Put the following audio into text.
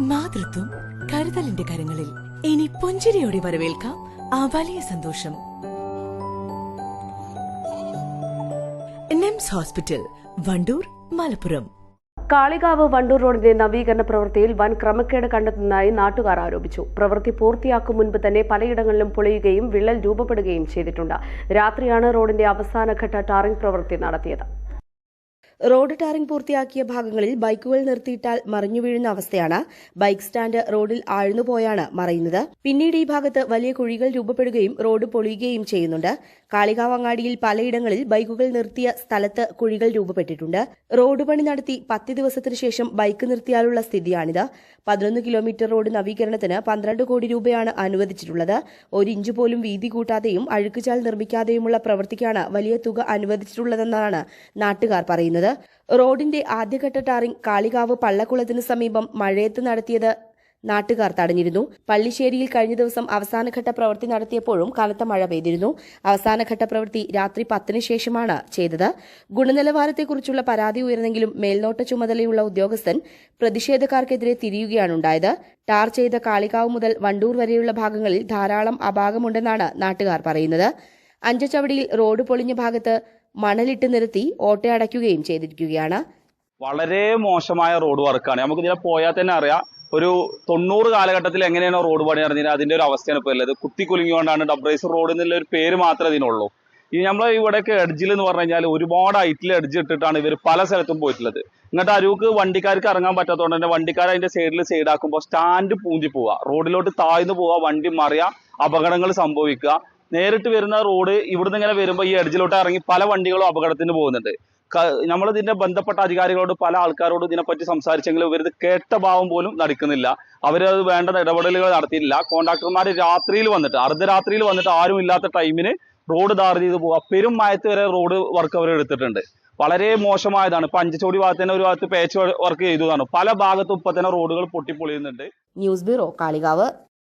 മാതൃത്വം കരുതലിന്റെ കരങ്ങളിൽ. ഇനി പുഞ്ചിരിയോടെ വരവേൽക്കാം ആ വലിയ സന്തോഷം. Nymphs hospital Wandoor Malappuram. കാളികാവ് വണ്ടൂർ റോഡിന്റെ നവീകരണ പ്രവൃത്തിയിൽ വൻ ക്രമക്കേട് കണ്ടെത്തുന്നതായി നാട്ടുകാർ ആരോപിച്ചു. പ്രവൃത്തി പൂർത്തിയാക്കും മുൻപ് തന്നെ പലയിടങ്ങളിലും പൊളിയുകയും വിള്ളൽ രൂപപ്പെടുകയും ചെയ്തിട്ടുണ്ട്. രാത്രിയാണ് റോഡിന്റെ അവസാനഘട്ട ടാറിംഗ് പ്രവൃത്തി നടത്തിയത്. റോഡ് ടാറിംഗ് പൂർത്തിയാക്കിയ ഭാഗങ്ങളിൽ ബൈക്കുകൾ നിർത്തിയിട്ടാൽ മറിഞ്ഞു വീഴുന്ന അവസ്ഥയാണ്. ബൈക്ക് സ്റ്റാൻഡ് റോഡിൽ ആഴ്ന്നുപോയാണ് മറയുന്നത്. പിന്നീട് ഈ ഭാഗത്ത് വലിയ കുഴികൾ രൂപപ്പെടുകയും റോഡ് പൊളിയുകയും ചെയ്യുന്നുണ്ട്. കാളികാവ് അങ്ങാടിയിൽ പലയിടങ്ങളിൽ ബൈക്കുകൾ നിർത്തിയ സ്ഥലത്ത് കുഴികൾ രൂപപ്പെട്ടിട്ടുണ്ട്. റോഡ് പണി നടത്തി പത്ത് ദിവസത്തിനു ശേഷം ബൈക്ക് നിർത്തിയാലുള്ള സ്ഥിതിയാണിത്. പതിനൊന്ന് കിലോമീറ്റർ റോഡ് നവീകരണത്തിന് പന്ത്രണ്ട് കോടി രൂപയാണ് അനുവദിച്ചിട്ടുള്ളത്. ഒരു ഇഞ്ച് പോലും വീതി കൂട്ടാതെയും അഴുക്കുചാൽ നിർമ്മിക്കാതെയുമുള്ള പ്രവൃത്തിക്കാണ് വലിയ തുക അനുവദിച്ചിട്ടുള്ളതെന്നാണ് നാട്ടുകാർ പറയുന്നത്. റോഡിന്റെ ആദ്യഘട്ട ടാറിംഗ് കാളികാവ് പള്ളക്കുളത്തിന് സമീപം മഴയത്ത് നടത്തിയത് നാട്ടുകാർ തടഞ്ഞിരുന്നു. പള്ളിശ്ശേരിയിൽ കഴിഞ്ഞ ദിവസം അവസാനഘട്ട പ്രവൃത്തി നടത്തിയപ്പോഴും കനത്ത മഴ പെയ്തിരുന്നു. അവസാനഘട്ട പ്രവൃത്തി രാത്രി പത്തിന് ശേഷമാണ് ചെയ്തത്. ഗുണനിലവാരത്തെക്കുറിച്ചുള്ള പരാതി ഉയർന്നെങ്കിലും മേൽനോട്ട ചുമതലയുള്ള ഉദ്യോഗസ്ഥൻ പ്രതിഷേധക്കാർക്കെതിരെ തിരിയുകയാണുണ്ടായത്. ടാർ ചെയ്ത കാളികാവ് മുതൽ വണ്ടൂർ വരെയുള്ള ഭാഗങ്ങളിൽ ധാരാളം അപാകമുണ്ടെന്നാണ് നാട്ടുകാർ പറയുന്നത്. അഞ്ചച്ചവടിയിൽ റോഡ് പൊളിഞ്ഞ ഭാഗത്ത് മണലിട്ട് നിരത്തി ഓട്ടയടയ്ക്കുകയും ചെയ്തിരിക്കുകയാണ്. വളരെ മോശമായ റോഡ് വർക്കാണ്. നമുക്ക് ഇതിനെ പോയാൽ തന്നെ അറിയാം. ഒരു തൊണ്ണൂറ് കാലഘട്ടത്തിൽ എങ്ങനെയാണോ റോഡ് പണി നടന്നിരുന്നത് അതിന്റെ ഒരു അവസ്ഥയാണ് ഇപ്പോൾ ഉള്ളത്. കുത്തി കുലുങ്ങിയോണ്ടാണ് ഡബ്രൈസ് റോഡ് എന്നുള്ള ഒരു പേര് മാത്രമേ ഇതിനുള്ളൂ. ഇനി നമ്മൾ ഇവിടെയൊക്കെ എഡ്ജിൽ എന്ന് പറഞ്ഞു കഴിഞ്ഞാൽ ഒരുപാട് ഹൈറ്റിൽ എഡ്ജ് ഇട്ടിട്ടാണ് ഇവർ പല സ്ഥലത്തും പോയിട്ടുള്ളത്. എന്നിട്ട് അരൂക്ക് വണ്ടിക്കാർക്ക് ഇറങ്ങാൻ പറ്റാത്തതുകൊണ്ട് തന്നെ വണ്ടിക്കാർ അതിന്റെ സൈഡിൽ സൈഡാക്കുമ്പോൾ സ്റ്റാൻഡ് പൂഞ്ചി പോവുക. റോഡിലോട്ട് താഴ്ന്നു പോവുക വണ്ടി മറിയുക അപകടങ്ങൾ സംഭവിക്കുക. നേരിട്ട് വരുന്ന റോഡ് ഇവിടുന്ന് ഇങ്ങനെ വരുമ്പോൾ ഈ എഡ്ജിലോട്ട് ഇറങ്ങി പല വണ്ടികളും അപകടത്തിന് പോകുന്നുണ്ട്. നമ്മൾ ഇതിന്റെ ബന്ധപ്പെട്ട അധികാരികളോട് പല ആൾക്കാരോടും ഇതിനെപ്പറ്റി സംസാരിച്ചെങ്കിലും ഇവരിത് കേട്ട ഭാവം പോലും നടക്കുന്നില്ല. അവരത് വേണ്ട ഇടപെടലുകൾ നടത്തിയില്ല കോൺട്രാക്ടർമാർ രാത്രിയിൽ വന്നിട്ട് അർദ്ധരാത്രിയിൽ വന്നിട്ട് ആരും ഇല്ലാത്ത ടൈമിന് റോഡ് ധാർ ചെയ്ത് പോവുക. പെരും മയത്ത് വരെ റോഡ് വർക്ക് അവർ എടുത്തിട്ടുണ്ട്. വളരെ മോശമായതാണ്. ഇപ്പൊ അഞ്ചച്ചോടി ഭാഗത്ത് തന്നെ ഒരു ഭാഗത്ത് പേച്ച് വർക്ക് ചെയ്തതാണ്. പല ഭാഗത്തും ഇപ്പൊ തന്നെ റോഡുകൾ പൊട്ടിപ്പൊളിയുന്നുണ്ട്. News bureau Kalikavu.